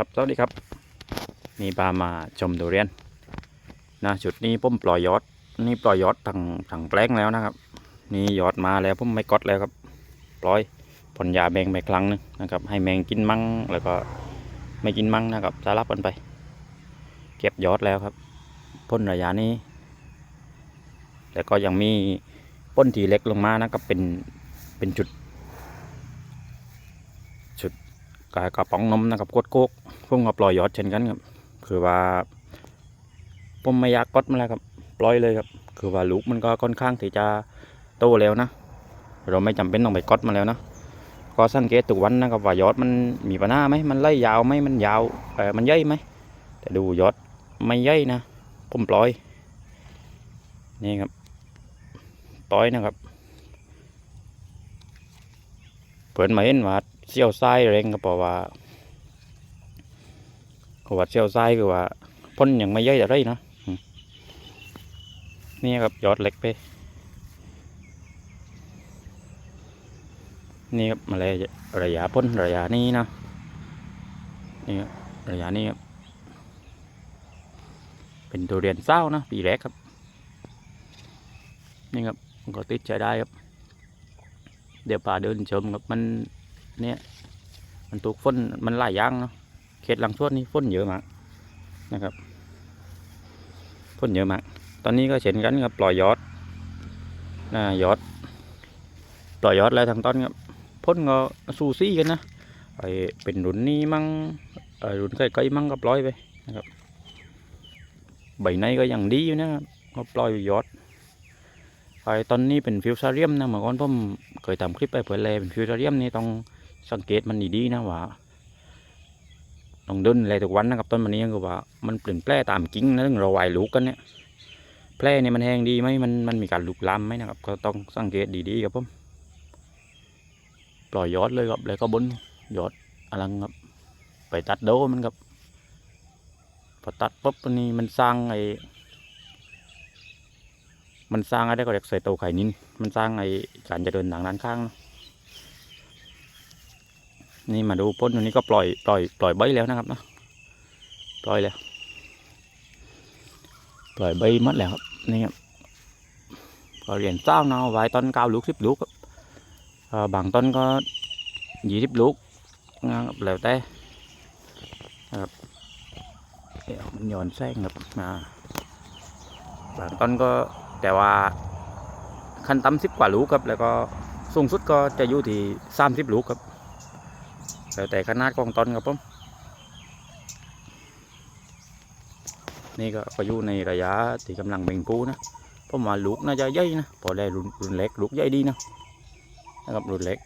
ครับสวัสดีครับ นี่พามาชมทุเรียนนะจุดนี้ผมปล่อยยอด นี่ปล่อยยอดทางทางแปลงแล้วนะครับ นี่ยอดมาแล้วผมไม่กดแล้วครับ ปล่อยผลยาแบงไปครั้งหนึงนะครับ ให้แมงกินมั่งแล้วก็ไม่กินมั่งนะครับสลับกันไป เก็บยอดแล้วครับ พ่นระยะนี้ แต่ก็ยังมีพ่นทีเล็กลงมานะครับเป็นเป็นจุด กากระป๋องนมนะครับกดโคกผมก็ปล่อยยอดเช่นกันครับคือว่าผมไม่อยากกดมันแล้วครับ ปล่อยเลยครับ คือว่าลูกมันก็ค่อนข้างที่จะโตแล้วนะ เราไม่จำเป็นต้องไปกดมันแล้วนะก็สังเกตทุกวันนะครับว่ายอดมันมีปัญหาไหมมันไล่ยาวไหมมันยาวเออมันใหญ่ไหมแต่ดูยอดไม่ใหญ่นะผมปล่อยนี่ครับปล่อยนะครับเปิดมาเห็นว่า เชี่ยวไส้แรงก็เพราะว่าขว่าเชี่ยวไส้คือว่าพ่นอยังไม่ย่อยอะไรนะนี่ครับยอดเล็กไป นี่ครับมาเลยระยะพ่นระยะนี้นะนี่ระยะนี้ครับเป็นตัวเรียนเศร้านะปีแรกครับ นี่ครับก็ติดใจได้ครับ เดี๋ยวป่าเดินชมครับมัน เนี่ยมันถูกฝนมันหลายอย่างเนาะเขตหลังชวดนี่ฝนเยอะมากนะครับฝนเยอะมาก ตอนนี้ก็เช่นกันครับปล่อยยอดนะยอด ปล่อยยอดแล้วทางต้นครับพ่นก็สูซี่กันนะไอเป็นรุ่นนี้มั่งไอรุ่นใกล้ๆมั่งก็ปล่อยไปนะครับใบในก็ยังดีอยู่นะครับก็ปล่อยยอดไอ้ตอนนี้เป็นฟิวซาเรียมนะเมื่อก่อนผมเคยทำคลิปไปเผยแลเป็นฟิวซาเรียมนี่ต้อง สังเกตมันดีๆนะว่าต้องเดินแลทุกวันนะครับต้นมันนี้ก็ว่า มันเปลี่ยนแปลตามกิ่งนะเรื่องเราไหวลูกกันเนี่ยแพร่เนี่ยมันแห้งดีไหมมันมันมีการลุกลามไหมนะครับ ก็ต้องสังเกตดีๆครับผมปล่อยยอดเลยครับแล้วก็บนยอดอลังครับ ไปตัดโดมันครับพอตัดปุ๊บอันนี้มันสร้างไอ้มันสร้างอะไรก็เรียกใส่โตไข่นินมันสร้างไอ้การจะเดินทางด้านข้างนะ นี่มาดูพ่นตัวนี้ก็ปล่อยปล่อยปล่อยใบแล้วนะครับนะปล่อยแล้ว ปล่อยใบมัดแล้วครับนี่ครับก็เหรียญเจ้าเนาะไว้ต้นเก้าลูกสิบลูกครับบางต้นก็ยี่สิบลูกนะครับแล้วแต่ครับเดี๋ยวมันย้อนแสงครับอ่าบางต้นก็แต่ว่าขั้นต่ำสิบกว่าลูกครับ แล้วก็สูงสุดก็จะอยู่ที่สามสิบลูกครับ แล้วแต่ขนาดของต้นครับผมนี่ก็ก็อยู่ในระยะที่กำลังเบ่งปูนะผมว่าลูกน่าจะใหญ่นะพอได้รุ่นรุ่นเล็กลูกใหญ่ดีนะนะครับรุ่นเล็ก